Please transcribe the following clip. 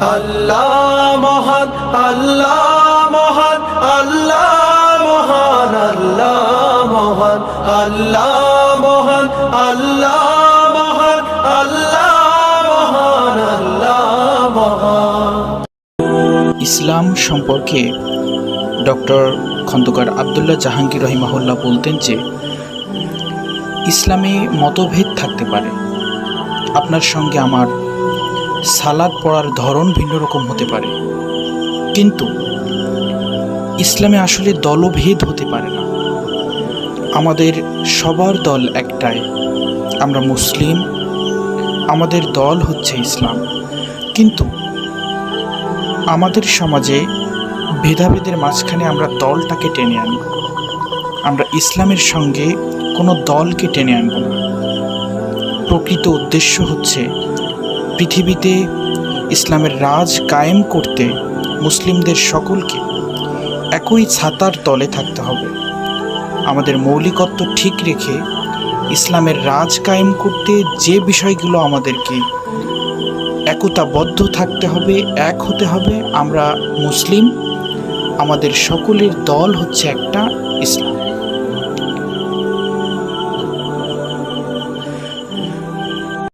আল্লাহ মহান আল্লাহ মহান আল্লাহ মহান আল্লাহ মহান আল্লাহ মহান আল্লাহ মহান আল্লাহ মহান আল্লাহ মহান। ইসলাম সম্পর্কে ডক্টর খন্দকার আবদুল্লাহ জাহাঙ্গীর রহিমাহুল্লাহ বলতেন যে, ইসলামে মতভেদ থাকতে পারে। আপনার সঙ্গে আমার সালাদ পড়ার ধরন ভিন্ন রকম হতে পারে। কিন্তু ইসলামে আসলে দলভেদ হতে পারে না। আমাদের সবার দল একটাই। আমরা মুসলিম। আমাদের দল হচ্ছে ইসলাম। কিন্তু আমাদের সমাজে ভেদাভেদের মাঝখানে আমরা দলটাকে টেনে আনি। আমরা ইসলামের সঙ্গে কোনো দলকে টেনে আনব না। প্রকৃত উদ্দেশ্য হচ্ছে পৃথিবীতে ইসলামের রাজ কায়েম করতে মুসলিমদের সকলকে একই ছাতার তলে থাকতে হবে। আমাদের মৌলিকত্ব ঠিক রেখে ইসলামের রাজ কায়েম করতে যে বিষয়গুলো আমাদেরকে একতাবদ্ধ থাকতে হবে, এক হতে হবে, আমরা মুসলিম, আমাদের সকলের দল হচ্ছে একটা ইসলাম।